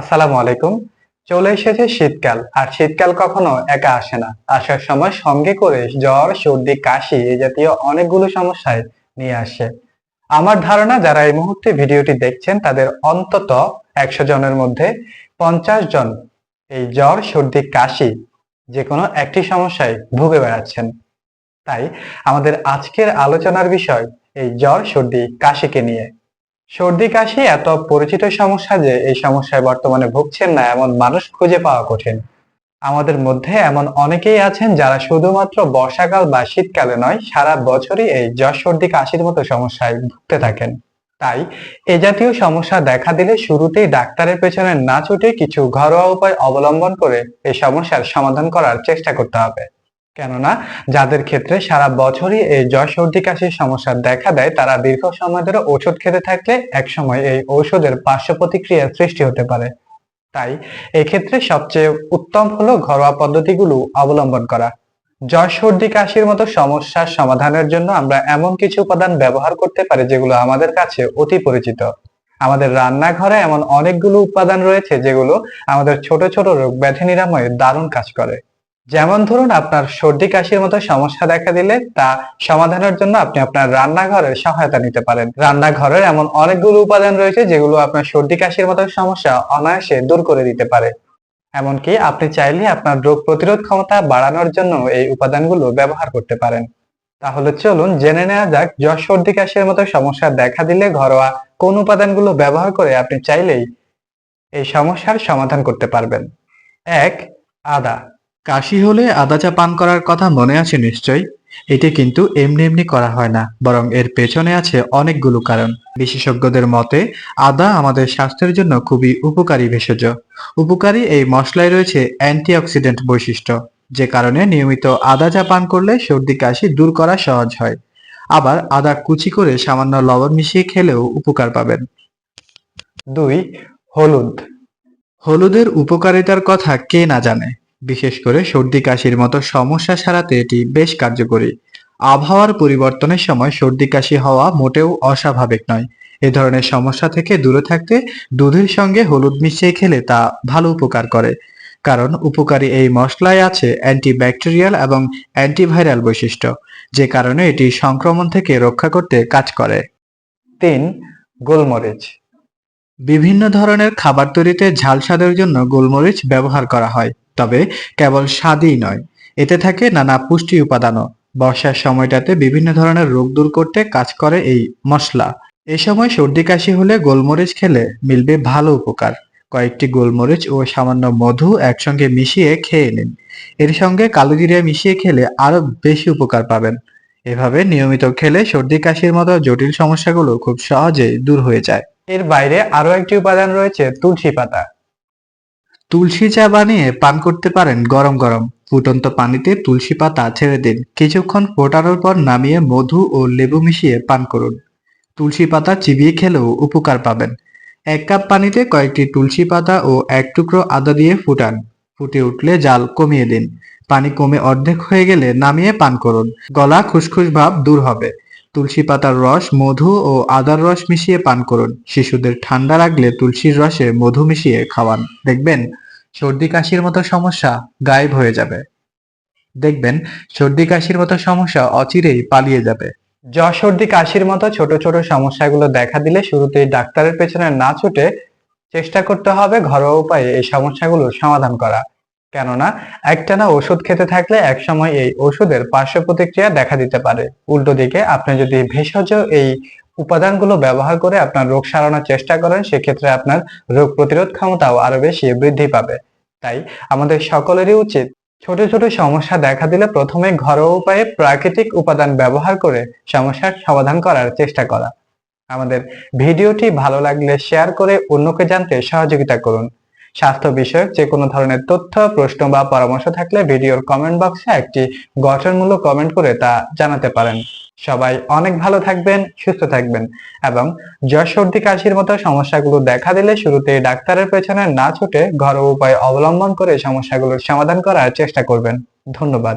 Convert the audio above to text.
আসসালামু আলাইকুম। চলে এসেছে শীতকাল, আর শীতকাল কখনো একা আসে না। আসার সময় সঙ্গে করে জ্বর, সর্দি, কাশি এই জাতীয় অনেকগুলো সমস্যায় নিয়ে আসে। আমার ধারণা, যারা এই মুহূর্তে ভিডিওটি দেখছেন, তাদের অন্তত একশো জনের মধ্যে পঞ্চাশ জন এই জ্বর, সর্দি, কাশি যে কোনো একটি সমস্যায় ভুগে বেড়াচ্ছেন। তাই আমাদের আজকের আলোচনার বিষয় এই জ্বর, সর্দি, কাশিকে নিয়ে। সর্দি, কাশি, এত পরিচিত সমস্যা যে এই সমস্যায় বর্তমানে ভুগছেন না, এমন মানুষ খুঁজে পাওয়া কঠিন। আমাদের মধ্যে এমন অনেকেই আছেন যারা শুধুমাত্র বর্ষাকাল বা শীতকালে নয়, সারা বছরই এই জ্বর, সর্দি, কাশির মতো সমস্যায় ভুগতে থাকেন। তাই এ জাতীয় সমস্যা দেখা দিলে শুরুতেই ডাক্তারের পেছনে না ছুটে কিছু ঘরোয়া উপায় অবলম্বন করে এই সমস্যার সমাধান করার চেষ্টা করতে হবে। কেননা যাদের ক্ষেত্রে সারা বছরই এই জ্বর সর্দি কাশির সমস্যা দেখা দেয়, তারা দীর্ঘ সময় ধরে ওষুধ খেতে থাকলে একসময় এই ঔষধের পার্শ্ব প্রতিক্রিয়ার সৃষ্টি হতে পারে। তাই এক্ষেত্রে সবচেয়ে উত্তম হলো ঘরোয়া পদ্ধতিগুলো অবলম্বন করা। জ্বর সর্দি কাশির মতো সমস্যার সমাধানের জন্য আমরা এমন কিছু উপাদান ব্যবহার করতে পারি যেগুলো আমাদের কাছে অতি পরিচিত। আমাদের রান্নাঘরে এমন অনেকগুলো উপাদান রয়েছে যেগুলো আমাদের ছোট ছোট রোগ ব্যাধি নিরাময়ে দারুণ কাজ করে। যেমন ধরুন আপনার সর্দি কাশির মতো সমস্যা দেখা দিলে তা সমাধানের জন্য আপনি আপনার রান্নাঘরের সহায়তা নিতে পারেন। রান্নাঘরের এমন অনেকগুলো উপাদান রয়েছে যেগুলো আপনার সর্দি কাশির মতো সমস্যা অনায়াসে দূর করে দিতে পারে। এমনকি আপনি চাইলে আপনার রোগ প্রতিরোধ ক্ষমতা বাড়ানোর জন্য এই উপাদানগুলো ব্যবহার করতে পারেন। তাহলে চলুন জেনে নেওয়া যাক জ্বর সর্দি কাশির মতো সমস্যা দেখা দিলে ঘরোয়া কোন উপাদানগুলো ব্যবহার করে আপনি চাইলেই এই সমস্যার সমাধান করতে পারবেন। এক, আদা। কাশি হলে আদা চা পান করার কথা মনে আছে নিশ্চয় এটি কিন্তু এমনি এমনি করা হয় না, বরং এর পেছনে আছে অনেকগুলো কারণ। বিশেষজ্ঞদের মতে, আদা আমাদের স্বাস্থ্যের জন্য খুবই উপকারী ভেষজ। উপকারী এই মশলায় রয়েছে অ্যান্টিঅক্সিডেন্ট বৈশিষ্ট্য, যে কারণে নিয়মিত আদা চা পান করলে সর্দি কাশি দূর করা সহজ হয়। আবার আদা কুচি করে সামান্য লবণ মিশিয়ে খেলেও উপকার পাবেন। দুই, হলুদ। হলুদের উপকারিতার কথা কে না জানে। বিশেষ করে সর্দি কাশির মতো সমস্যা সারাতে এটি বেশ কার্যকরী। আবহাওয়ার পরিবর্তনের সময় সর্দি কাশি হওয়া মোটেও অস্বাভাবিক নয়। এ ধরনের সমস্যা থেকে দূরে থাকতে দুধের সঙ্গে হলুদ মিশিয়ে খেলে তা ভালো উপকার করে। কারণ উপকারী এই মশলায় আছে অ্যান্টিব্যাকটেরিয়াল এবং অ্যান্টিভাইরাল বৈশিষ্ট্য, যে কারণে এটি সংক্রমণ থেকে রক্ষা করতে কাজ করে। তিন, গোলমরিচ। বিভিন্ন ধরনের খাবার তৈরিতে ঝাল স্বাদের জন্য গোলমরিচ ব্যবহার করা হয়, তবে কেবল স্বাদই নয়। এতে থাকে নানা পুষ্টি উপাদানও। বর্ষার সময়টাতে বিভিন্ন ধরনের রোগ দূর করতে কাজ করে এই মশলা। এ সময় সর্দি কাশি হলে গোলমরিচ খেলে মিলবে ভালো উপকার। কয়েকটি গোলমরিচ ও সামান্য মধু একসঙ্গে মিশিয়ে খেয়ে নিন। এর সঙ্গে কালো জিরা মিশিয়ে খেলে আরও বেশি উপকার পাবেন। এভাবে নিয়মিত খেলে সর্দি কাশির মতো জটিল সমস্যাগুলো খুব সহজেই দূর হয়ে যায়। এর বাইরে আরও একটি উপাদান রয়েছে, তুলসী পাতা। তুলসী চা বানিয়ে পান করতে পারেন গরম গরম। ফুটন্ত পানিতে তুলসী পাতা ছেড়ে দিন। কিছুক্ষণ ফোটানোর পর নামিয়ে মধু ও লেবু মিশিয়ে পান করুন। তুলসী পাতা চিবিয়ে খেলেও উপকার পাবেন। এক কাপ পানিতে কয়েকটি তুলসী পাতা ও এক টুকরো আদা দিয়ে ফুটান। ফুটে উঠলে জাল কমিয়ে দিন। পানি কমে অর্ধেক হয়ে গেলে নামিয়ে পান করুন। গলা খুসখুস ভাব দূর হবে। তুলসী পাতার রস, মধু ও আদার রস মিশিয়ে পান করুন। শিশুদের ঠান্ডা লাগলে তুলসীর রসে মধু মিশিয়ে খাওয়ান। দেখবেন, সর্দি কাশির মতো সমস্যা গায়েব হয়ে যাবে। দেখবেন, সর্দি কাশির মতো সমস্যা অচিরেই পালিয়ে যাবে। জ্বর, সর্দি, কাশির মতো ছোট ছোট সমস্যাগুলো দেখা দিলে শুরুতেই ডাক্তারের পেছনে না ছুটে চেষ্টা করতে হবে ঘরোয়া উপায়ে এই সমস্যাগুলোর সমাধান করা। কেননা একটানা ওষুধ খেতে থাকলে একসময় এই ওষুধের পার্শ্ব প্রতিক্রিয়া দেখা দিতে পারে। উল্টো দিকে আপনি যদি ভেষজ এই উপাদানগুলো ব্যবহার করে আপনার রোগ সারানোর চেষ্টা করেন, সেক্ষেত্রে আপনার রোগ প্রতিরোধ ক্ষমতাও আরও বেশি বৃদ্ধি পাবে। তাই আমাদের সকলেরই উচিত ছোট ছোট সমস্যা দেখা দিলে প্রথমে ঘরোয়া উপায়ে প্রাকৃতিক উপাদান ব্যবহার করে সমস্যার সমাধান করার চেষ্টা করা। আমাদের ভিডিওটি ভালো লাগলে শেয়ার করে অন্যকে জানতে সহযোগিতা করুন। স্বাস্থ্য বিষয়ক যে কোনো ধরনের তথ্য, প্রশ্ন বা পরামর্শ থাকলে ভিডিওর কমেন্ট বক্সে একটি গঠনমূলক কমেন্ট করে তা জানাতে পারেন। সবাই অনেক ভালো থাকবেন, সুস্থ থাকবেন এবং জ্বর সর্দি কাশির মতো সমস্যাগুলো দেখা দিলে শুরুতে ডাক্তারের পেছনে না ছুটে ঘরোয়া উপায় অবলম্বন করে সমস্যাগুলোর সমাধান করার চেষ্টা করবেন। ধন্যবাদ।